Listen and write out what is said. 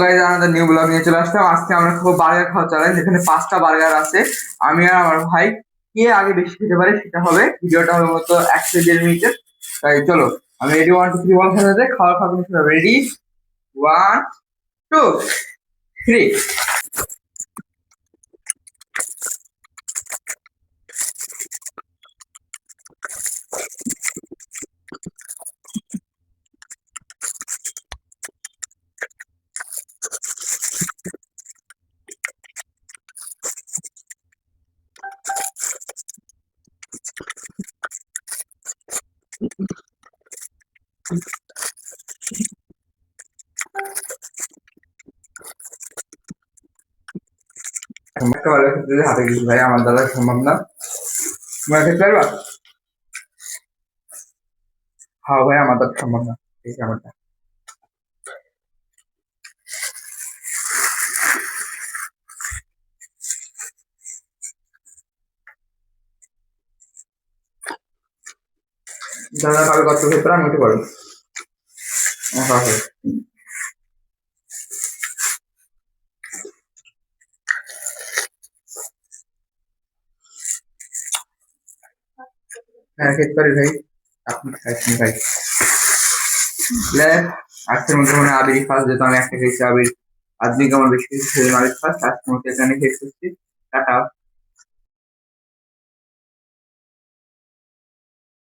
Guys আমাদের new blog নিয়ে চলে আসলাম। আজকে আমরা খুব বার্গার খাওয়া চালাই যেখানে পাঁচটা বার্গার আছে। আমি আর আমার ভাই কে আগে বেশি খেতে পারে সেটা হবে। ভিডিওটা হবে মতো একশো দেড় মিনিটের তাই চলো, আমি রেডি ওয়ান টু থ্রি বল খেতে খাওয়ার খাওয়া রেডি ওয়ান টু থ্রি হাতে কিছু, ভাই, আমার দ্বারা সম্ভব না। তোমরা পারবা? হ্যাঁ ভাই, আমার দ্বারা সম্ভব না। এই আমারটা দাদা কাবে কত খেতে পারে আমি পারব হ্যাঁ হ্যাঁ হ্যাঁ। খেতে পারি ভাই। ভাই। আজকের মধ্যে মনে হয় আবির ফার্স্ট যেহেতু আমি একটা খেয়েছি আবির। আজকে আমার বেশি খেয়েছি আবির ফার্স্ট আজকের মধ্যে এখানে শেষ করছি। টাটা।